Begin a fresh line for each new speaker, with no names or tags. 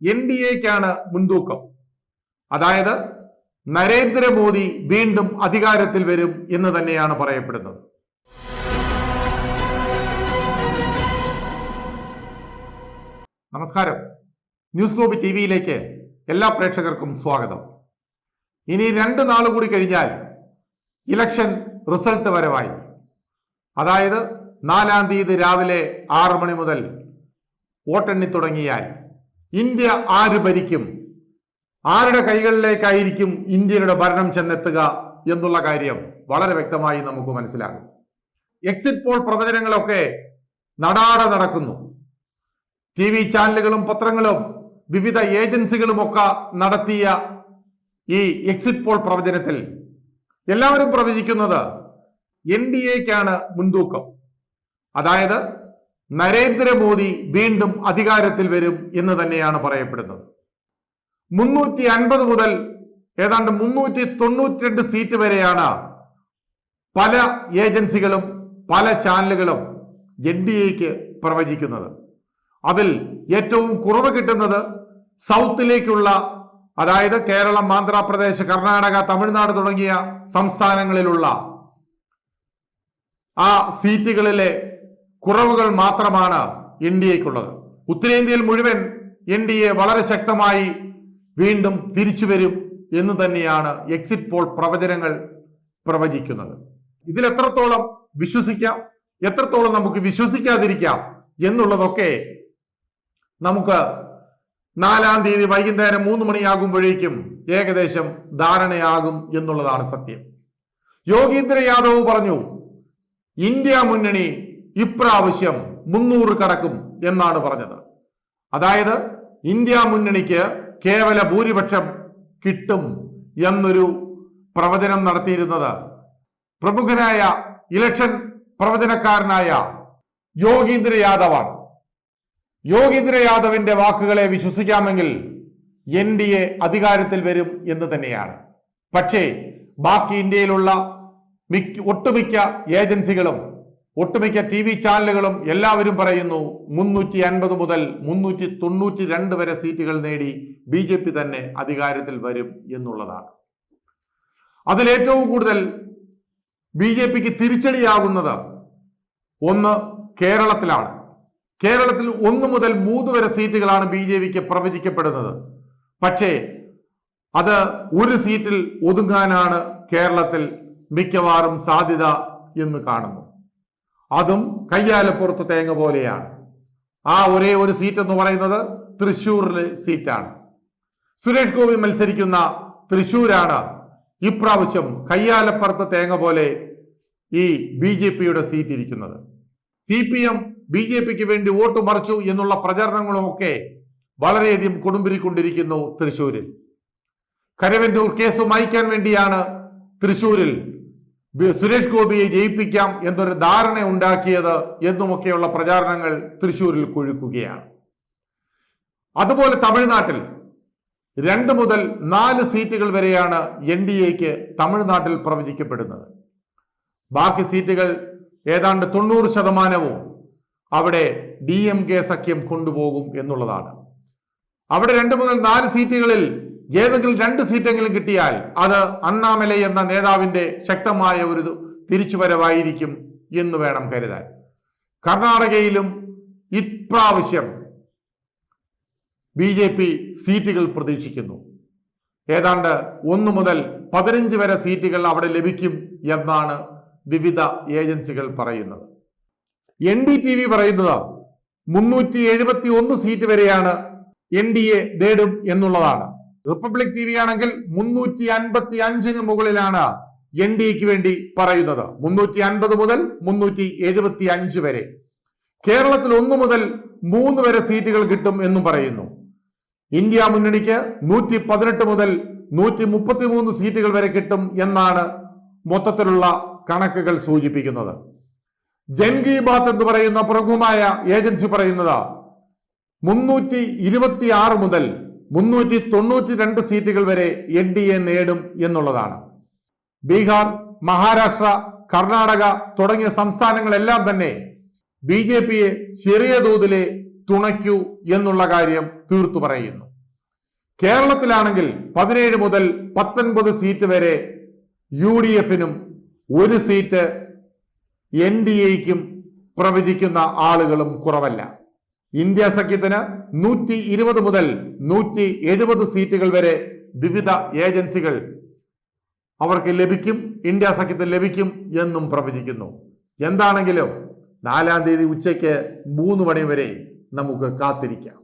N D എക്കാണ് മുൻതൂക്കം. അതായത് നരേന്ദ്രമോദി വീണ്ടും അധികാരത്തിൽ വരും എന്ന് തന്നെയാണ് പറയപ്പെടുന്നത്. നമസ്കാരം. ന്യൂസ് ഗ്ലോബ് ടി വിയിലേക്ക് എല്ലാ പ്രേക്ഷകർക്കും സ്വാഗതം. ഇനി രണ്ട് നാൾ കൂടി കഴിഞ്ഞാൽ ഇലക്ഷൻ റിസൾട്ട് വരവായി. അതായത് നാലാം തീയതി രാവിലെ ആറ് മണി മുതൽ വോട്ടെണ്ണി തുടങ്ങിയാൽ ഇന്ത്യ ആര് ഭരിക്കും? ആരുടെ കൈകളിലേക്കായിരിക്കും ഇന്ത്യയുടെ ഭരണം ചെന്നെത്തുക എന്നുള്ള കാര്യം വളരെ വ്യക്തമായി നമുക്ക് മനസ്സിലാകും. എക്സിറ്റ് പോൾ പ്രവചനങ്ങളൊക്കെ നടാടെ നടക്കുന്നു. ടി വി ചാനലുകളും പത്രങ്ങളും വിവിധ ഏജൻസികളുമൊക്കെ നടത്തിയ ഈ എക്സിറ്റ് പോൾ പ്രവചനത്തിൽ എല്ലാവരും പ്രവചിക്കുന്നത് എൻ ഡി എക്കാണ് മുൻതൂക്കം. അതായത് നരേന്ദ്രമോദി വീണ്ടും അധികാരത്തിൽ വരും എന്ന് തന്നെയാണ് പറയപ്പെടുന്നത്. മുന്നൂറ്റി അൻപത് മുതൽ ഏതാണ്ട് മുന്നൂറ്റി തൊണ്ണൂറ്റിരണ്ട് സീറ്റ് വരെയാണ് പല ഏജൻസികളും പല ചാനലുകളും എൻ ഡി എക്ക് പ്രവചിക്കുന്നത്. അതിൽ ഏറ്റവും കുറവ് കിട്ടുന്നത് സൗത്തിലേക്കുള്ള അതായത് കേരളം ആന്ധ്രാപ്രദേശ് കർണാടക തമിഴ്നാട് തുടങ്ങിയ സംസ്ഥാനങ്ങളിലുള്ള ആ സീറ്റുകളിലെ കുറവുകൾ മാത്രമാണ് എൻ ഡി എക്കുള്ളത് ഉത്തരേന്ത്യയിൽ മുഴുവൻ എൻ ഡി എ വളരെ ശക്തമായി വീണ്ടും തിരിച്ചു വരും എന്ന് തന്നെയാണ് എക്സിറ്റ് പോൾ പ്രവചനങ്ങൾ പ്രവചിക്കുന്നത്. ഇതിൽ എത്രത്തോളം വിശ്വസിക്കാം എത്രത്തോളം നമുക്ക് വിശ്വസിക്കാതിരിക്കാം എന്നുള്ളതൊക്കെ നമുക്ക് നാലാം തീയതി വൈകുന്നേരം മൂന്ന് മണിയാകുമ്പോഴേക്കും ഏകദേശം ധാരണയാകും എന്നുള്ളതാണ് സത്യം. യോഗീന്ദ്ര യാദവ് പറഞ്ഞു ഇന്ത്യ മുന്നണി ഇപ്രാവശ്യം മുന്നൂറ് കടക്കും എന്നാണ് പറഞ്ഞത്. അതായത് ഇന്ത്യ മുന്നണിക്ക് കേവല ഭൂരിപക്ഷം കിട്ടും എന്നൊരു പ്രവചനം നടത്തിയിരുന്നത് പ്രമുഖനായ ഇലക്ഷൻ പ്രവചനക്കാരനായ യോഗീന്ദ്ര യാദവാണ്. യോഗീന്ദ്ര യാദവിന്റെ വാക്കുകളെ വിശ്വസിക്കാമെങ്കിൽ എൻ ഡി എ അധികാരത്തിൽ വരും എന്ന് തന്നെയാണ്. പക്ഷേ ബാക്കി ഇന്ത്യയിലുള്ള മിക്ക ഒട്ടുമിക്ക ഏജൻസികളും ഒട്ടുമിക്ക ടി വി ചാനലുകളും എല്ലാവരും പറയുന്നു മുന്നൂറ്റി അൻപത് മുതൽ മുന്നൂറ്റി തൊണ്ണൂറ്റി രണ്ട് വരെ സീറ്റുകൾ നേടി ബി ജെ പി തന്നെ അധികാരത്തിൽ വരും എന്നുള്ളതാണ്. അതിലേറ്റവും കൂടുതൽ ബി ജെ പിക്ക് തിരിച്ചടിയാകുന്നത് ഒന്ന് കേരളത്തിലാണ്. കേരളത്തിൽ ഒന്ന് മുതൽ മൂന്ന് വരെ സീറ്റുകളാണ് ബി ജെ പിക്ക് പ്രവചിക്കപ്പെടുന്നത്. പക്ഷേ അത് ഒരു സീറ്റിൽ ഒതുങ്ങാനാണ് കേരളത്തിൽ മിക്കവാറും സാധ്യത എന്ന് കാണുന്നു. അതും കയ്യാലപ്പുറത്ത് തേങ്ങ പോലെയാണ്. ആ ഒരേ ഒരു സീറ്റ് എന്ന് പറയുന്നത് തൃശ്ശൂരിലെ സീറ്റാണ് സുരേഷ് ഗോപി മത്സരിക്കുന്ന തൃശ്ശൂരാണ് ഇപ്രാവശ്യം കയ്യാലപ്പുറത്ത് തേങ്ങ പോലെ ഈ ബി ജെ പിയുടെ സീറ്റ് ഇരിക്കുന്നത്. C P M B J പിക്ക് വേണ്ടി വോട്ട് മറിച്ചു എന്നുള്ള പ്രചരണങ്ങളുമൊക്കെ വളരെയധികം കൊടുമ്പിരിക്കൊണ്ടിരിക്കുന്നു തൃശ്ശൂരിൽ. കരവന്നൂർ കേസ് മായ്ക്കാൻ വേണ്ടിയാണ് തൃശ്ശൂരിൽ സുരേഷ് ഗോപിയെ ജയിപ്പിക്കാം എന്നൊരു ധാരണ ഉണ്ടാക്കിയത് എന്നുമൊക്കെയുള്ള പ്രചാരണങ്ങൾ തൃശൂരിൽ കൊഴുക്കുകയാണ്. അതുപോലെ തമിഴ്നാട്ടിൽ രണ്ട് മുതൽ നാല് സീറ്റുകൾ വരെയാണ് എൻ ഡി എക്ക് തമിഴ്നാട്ടിൽ പ്രവചിക്കപ്പെടുന്നത്. ബാക്കി സീറ്റുകൾ ഏതാണ്ട് തൊണ്ണൂറ് ശതമാനവും അവിടെ ഡി എം കെ സഖ്യം കൊണ്ടുപോകും എന്നുള്ളതാണ്. അവിടെ രണ്ട് മുതൽ നാല് സീറ്റുകളിൽ ഏതെങ്കിലും രണ്ട് സീറ്റെങ്കിലും കിട്ടിയാൽ അത് അണ്ണാമലൈ എന്ന നേതാവിന്റെ ശക്തമായ ഒരു തിരിച്ചുവരവായിരിക്കും എന്ന് വേണം കരുതാൻ. കർണാടകയിലും ഇപ്രാവശ്യം ബി ജെ പി സീറ്റുകൾ പ്രതീക്ഷിക്കുന്നു. ഏതാണ്ട് ഒന്ന് മുതൽ പതിനഞ്ച് വരെ സീറ്റുകൾ അവിടെ ലഭിക്കും എന്നാണ് വിവിധ ഏജൻസികൾ പറയുന്നത്. എൻ ഡി ടി വി പറയുന്നത് മുന്നൂറ്റി എഴുപത്തി ഒന്ന് സീറ്റ് വരെയാണ് എൻ ഡി എ നേടും എന്നുള്ളതാണ്. റിപ്പബ്ലിക് ടി വി ആണെങ്കിൽ മുന്നൂറ്റി അൻപത്തി അഞ്ചിന് മുകളിലാണ് എൻ ഡി എക്ക് വേണ്ടി പറയുന്നത്. മുന്നൂറ്റി അൻപത് മുതൽ മുന്നൂറ്റി എഴുപത്തി അഞ്ച് വരെ. കേരളത്തിൽ ഒന്ന് മുതൽ മൂന്ന് വരെ സീറ്റുകൾ കിട്ടും എന്നും പറയുന്നു. ഇന്ത്യ മുന്നണിക്ക് നൂറ്റി പതിനെട്ട് മുതൽ നൂറ്റി മുപ്പത്തി മൂന്ന് സീറ്റുകൾ വരെ കിട്ടും എന്നാണ് മൊത്തത്തിലുള്ള കണക്കുകൾ സൂചിപ്പിക്കുന്നത്. ജൻകി ബാത്ത് എന്ന് പറയുന്ന പ്രമുഖമായ ഏജൻസി പറയുന്നത് മുന്നൂറ്റി ഇരുപത്തി ആറ് മുതൽ മുന്നൂറ്റി തൊണ്ണൂറ്റി രണ്ട് സീറ്റുകൾ വരെ എൻ ഡി എ നേടും എന്നുള്ളതാണ്. ബീഹാർ മഹാരാഷ്ട്ര കർണാടക തുടങ്ങിയ സംസ്ഥാനങ്ങളെല്ലാം തന്നെ ബി ജെ പിയെ ചെറിയ തോതിലെ തുണയ്ക്കൂ എന്നുള്ള കാര്യം തീർത്തു പറയുന്നു. കേരളത്തിലാണെങ്കിൽ പതിനേഴ് മുതൽ പത്തൊൻപത് സീറ്റ് വരെ യു ഡി എഫിനും ഒരു സീറ്റ് എൻ ഡി എക്കും പ്രവചിക്കുന്ന ആളുകളും കുറവല്ല. ഇന്ത്യ സഖ്യത്തിന് നൂറ്റി ഇരുപത് മുതൽ നൂറ്റി എഴുപത് സീറ്റുകൾ വരെ വിവിധ ഏജൻസികൾ അവർക്ക് ലഭിക്കും ഇന്ത്യ സഖ്യത്തിന് ലഭിക്കും എന്നും പ്രവചിക്കുന്നു. എന്താണെങ്കിലും നാലാം തീയതി ഉച്ചയ്ക്ക് മൂന്ന് മണി വരെ നമുക്ക് കാത്തിരിക്കാം.